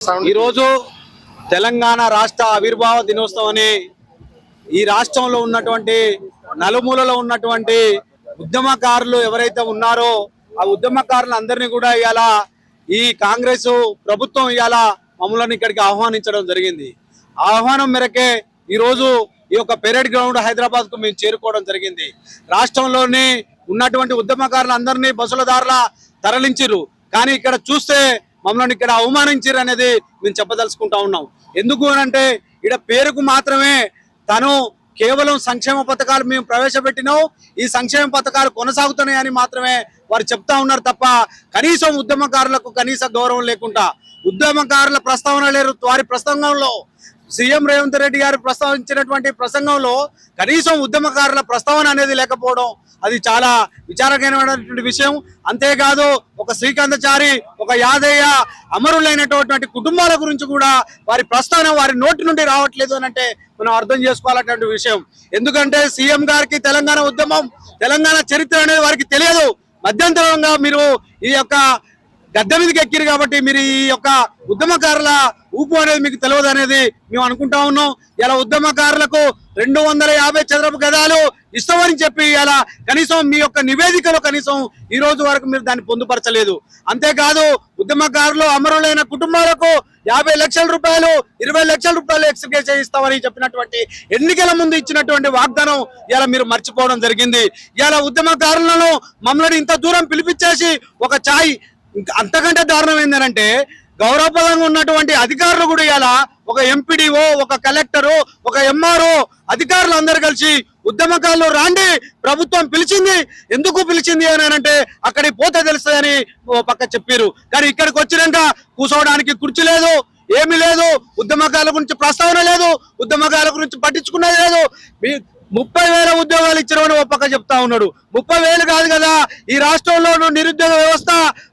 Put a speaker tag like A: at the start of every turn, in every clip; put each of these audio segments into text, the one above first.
A: ఈరోజు తెలంగాణ రాష్ట్ర ఆవిర్భావ దినోత్సవం అని ఈ రాష్ట్రంలో ఉన్నటువంటి నలుమూలలో ఉన్నటువంటి ఉద్యమకారులు ఎవరైతే ఉన్నారో ఆ ఉద్యమకారులందరినీ కూడా ఇవాళ ఈ కాంగ్రెస్ ప్రభుత్వం ఇవాళ మమ్మల్ని ఇక్కడికి ఆహ్వానించడం జరిగింది. ఆహ్వానం మేరకే ఈరోజు ఈ యొక్క పెరేడ్ గ్రౌండ్ హైదరాబాద్కు మేము చేరుకోవడం జరిగింది. రాష్ట్రంలోని ఉన్నటువంటి ఉద్యమకారులందరినీ బస్సుల దారిలా తరలించిర్రు. కానీ ఇక్కడ చూస్తే మమ్మల్ని ఇక్కడ అవమానించారు అనేది మేము చెప్పదలుచుకుంటా ఉన్నాం. ఎందుకు అని అంటే ఇక్కడ పేరుకు మాత్రమే తను కేవలం సంక్షేమ పథకాలు మేము ప్రవేశపెట్టినాం. ఈ సంక్షేమ పథకాలు కొనసాగుతున్నాయని మాత్రమే వారు చెప్తా ఉన్నారు తప్ప కనీసం ఉద్యమకారులకు కనీస గౌరవం లేకుండా ఉద్యమకారుల ప్రస్తావన లేరు వారి ప్రసంగంలో. సీఎం రేవంత్ రెడ్డి గారు ప్రస్తావించినటువంటి ప్రసంగంలో కనీసం ఉద్యమకారుల ప్రస్తావన అనేది లేకపోవడం అది చాలా విచారకరమైనటువంటి విషయం. అంతేకాదు ఒక శ్రీకాంతచారి ఒక యాదయ్య అమరులైనటువంటి కుటుంబాల గురించి కూడా వారి ప్రస్తావన వారి నోటి నుండి రావట్లేదు అని అంటే మనం అర్థం చేసుకోవాలన్నటువంటి విషయం. ఎందుకంటే సీఎం గారికి తెలంగాణ ఉద్యమం తెలంగాణ చరిత్ర అనేది వారికి తెలియదు. మధ్యంతరంగా మీరు ఈ యొక్క గద్దె మీదకి ఎక్కిరు కాబట్టి మీరు ఈ యొక్క ఉద్యమకారుల ఊపు అనేది మీకు తెలియదు అనేది మేము అనుకుంటా ఉన్నాం. ఇలా ఉద్యమకారులకు రెండు వందల యాభై చదరపు గదాలు ఇస్తామని చెప్పి ఇలా కనీసం మీ యొక్క నివేదికలో కనీసం ఈ రోజు వరకు మీరు దాన్ని పొందుపరచలేదు. అంతేకాదు ఉద్యమకారులు అమరులైన కుటుంబాలకు యాభై లక్షల రూపాయలు ఇరవై లక్షల రూపాయలు ఎక్స్గ్రేస్ ఇస్తామని చెప్పినటువంటి ఎన్నికల ముందు ఇచ్చినటువంటి వాగ్దానం ఇలా మీరు మర్చిపోవడం జరిగింది. ఇలా ఉద్యమకారులను మమ్మల్ని ఇంత దూరం పిలిపించేసి ఒక ఛాయ్ అంతకంటే దారుణం ఏంటంటే గౌరవపదంగా ఉన్నటువంటి అధికారులు కూడా ఇలా ఒక ఎంపీడీఓ ఒక కలెక్టరు ఒక ఎంఆర్ఓ అధికారులు అందరు కలిసి ఉద్యమకారులు రాండి ప్రభుత్వం పిలిచింది. ఎందుకు పిలిచింది అని అంటే అక్కడికి పోతే తెలుస్తుందని ఓ పక్క చెప్పారు కానీ ఇక్కడికి వచ్చినాక కూర్చోవడానికి కుర్చీ లేదు ఏమీ లేదు. ఉద్యమకాల గురించి ప్రస్తావన లేదు ఉద్యమకాల గురించి పట్టించుకున్నది లేదు. ముప్పై వేల ఉద్యోగాలు ఇచ్చారని ఓ పక్క చెప్తా ఉన్నాడు. ముప్పై వేలు కాదు కదా ఈ రాష్ట్రంలో నిరుద్యోగ వ్యవస్థ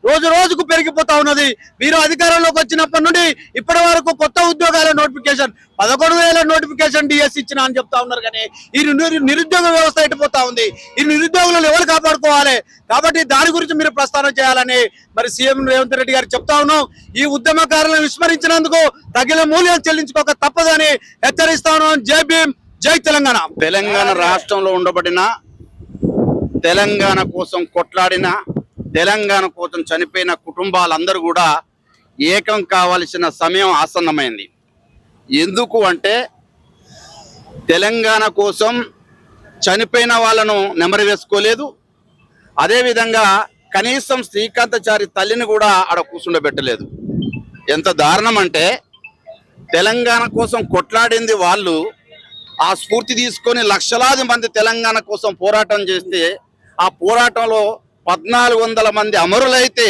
A: రోజు రోజుకు పెరిగిపోతా ఉన్నది. మీరు అధికారంలోకి వచ్చినప్పటి నుండి ఇప్పటి వరకు కొత్త ఉద్యోగాల నోటిఫికేషన్ పదకొండు వేల నోటిఫికేషన్ డిఎస్ ఇచ్చిన అని చెప్తా ఉన్నారు కానీ ఈ నిరుద్యోగ వ్యవస్థ ఎట్టిపోతా ఉంది? ఈ నిరుద్యోగులను ఎవరు కాపాడుకోవాలి? కాబట్టి దాని గురించి మీరు ప్రస్తావన చేయాలని మరి సీఎం రేవంత్ రెడ్డి గారు చెప్తా ఉన్నాం. ఈ ఉద్యమకారులను విస్మరించినందుకు తగిన మూల్యం చెల్లించుకోక తప్పదని హెచ్చరిస్తా ఉన్నాం. జై భీమ్! జై తెలంగాణ.
B: తెలంగాణ రాష్ట్రంలో ఉండబడిన తెలంగాణ కోసం కొట్లాడిన తెలంగాణ కోసం చనిపోయిన కుటుంబాలందరూ కూడా ఏకం కావలసిన సమయం ఆసన్నమైంది. ఎందుకు అంటే తెలంగాణ కోసం చనిపోయిన వాళ్ళను నెమరు వేసుకోలేదు. అదేవిధంగా కనీసం శ్రీకాంతచారి తల్లిని కూడా ఆడ కూర్చుండబెట్టలేదు. ఎంత దారుణం అంటే తెలంగాణ కోసం కొట్లాడింది వాళ్ళు ఆ స్ఫూర్తి తీసుకొని లక్షలాది మంది తెలంగాణ కోసం పోరాటం చేస్తే ఆ పోరాటంలో పద్నాలుగు వందల మంది అమరులైతే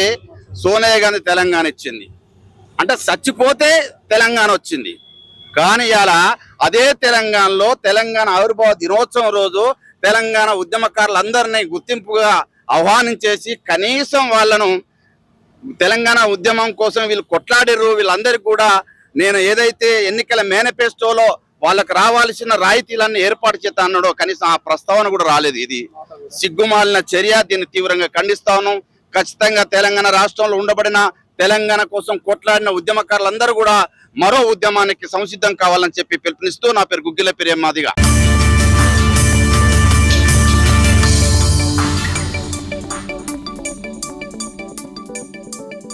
B: సోనియా గాంధీ తెలంగాణ ఇచ్చింది. అంటే చచ్చిపోతే తెలంగాణ వచ్చింది. కానీ ఇలా అదే తెలంగాణలో తెలంగాణ ఆవిర్భావ దినోత్సవం రోజు తెలంగాణ ఉద్యమకారులందరినీ గుర్తింపుగా ఆహ్వానించేసి కనీసం వాళ్ళను తెలంగాణ ఉద్యమం కోసం వీళ్ళు కొట్లాడారు వీళ్ళందరికీ కూడా నేను ఏదైతే ఎన్నికల మేనిఫెస్టోలో వాళ్ళకి రావాల్సిన రాయితీలన్నీ ఏర్పాటు చేస్తా అన్నాడో కనీసం ఆ ప్రస్తావన కూడా రాలేదు. ఇది సిగ్గుమాలిన చర్య. దీన్ని తీవ్రంగా ఖండిస్తాను ఖచ్చితంగా తెలంగాణ రాష్ట్రంలో ఉండబడిన తెలంగాణ కోసం కొట్లాడిన ఉద్యమకారులందరూ కూడా మరో ఉద్యమానికి సంసిద్ధం కావాలని చెప్పి పిలుపునిస్తూ నా పేరు గుగ్గిల పెరియమ్మాదిగా